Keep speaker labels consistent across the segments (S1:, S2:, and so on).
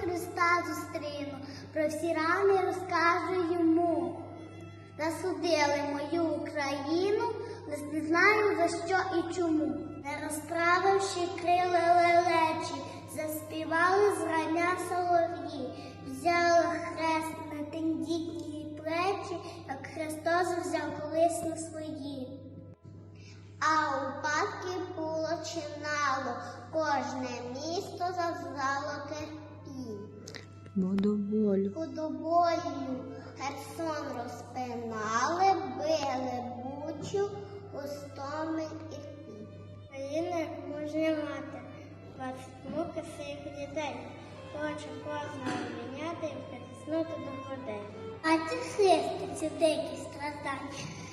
S1: Христа зустріну, про всі рани розкажу йому. Засудили мою Україну, не знаю за що і чому. Не розправивши крила лелечі, заспівали зрання солов'ї, взяли хрест на тендітні плечі, як Христос взяв колись на свої. А у паски було чинало, кожне місто завзало терпінь.
S2: Водоволю.
S1: Худобою Херсон розпинали, били бучу, Гостомель і Рпінь. Країна може мати муки своїх дітей. Хоче кожного обміняти і притиснути до грудей. А ці хистиці дикі страждання.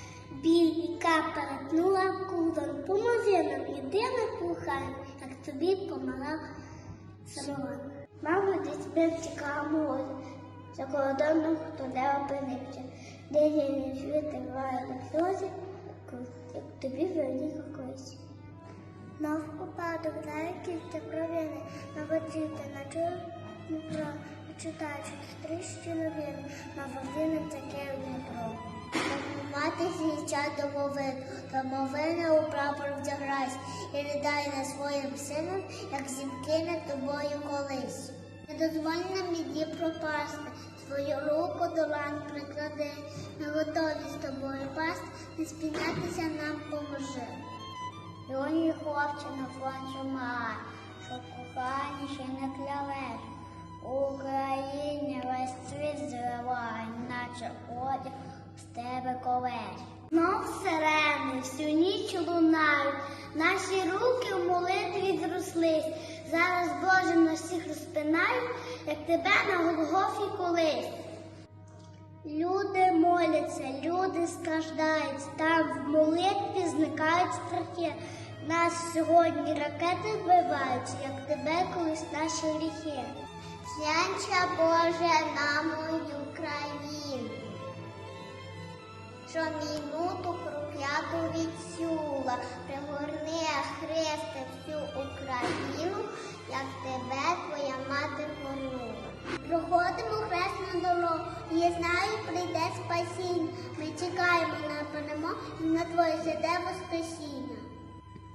S1: І перетнула кузон. Поможи нам єдине прохання, як тобі помагав самован. Мама десь втікала море, за кордоном хто де опинився, де я не жити ваяли сльози, як тобі велика колись. Нав упадок знає кілька провини, наводити на чорну читаючи тріщі новини, на водини таке Дніпро. Мати зійча домовину, домовина у прапор вдягрась, і ридай на своїм сином, як зімки над тобою колись. Не дозволь нам іді пропасти, свою руку до лан приклади, ми готові з тобою пасти, не спінятися нам поможи. Юні хлопці на фронті має, що кохані ще не клявеш. Всю ніч лунають, наші руки в молитві зрослись. Зараз Боже на всіх розпинають, як тебе на Голгофі колись. Люди моляться, люди страждають, там в молитві зникають страхи. Нас сьогодні ракети вбивають, як тебе колись наші гріхи. Сянча Боже на мою країну, що мінуту прокляту відсюла, пригорни хрести всю Україну, як тебе твоя мати горнула. Проходимо хресну дорогу, і я знаю, прийде спасіння. Ми чекаємо на перемогу і на твоє святе воскресіння.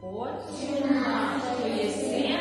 S3: Отче наш, що єси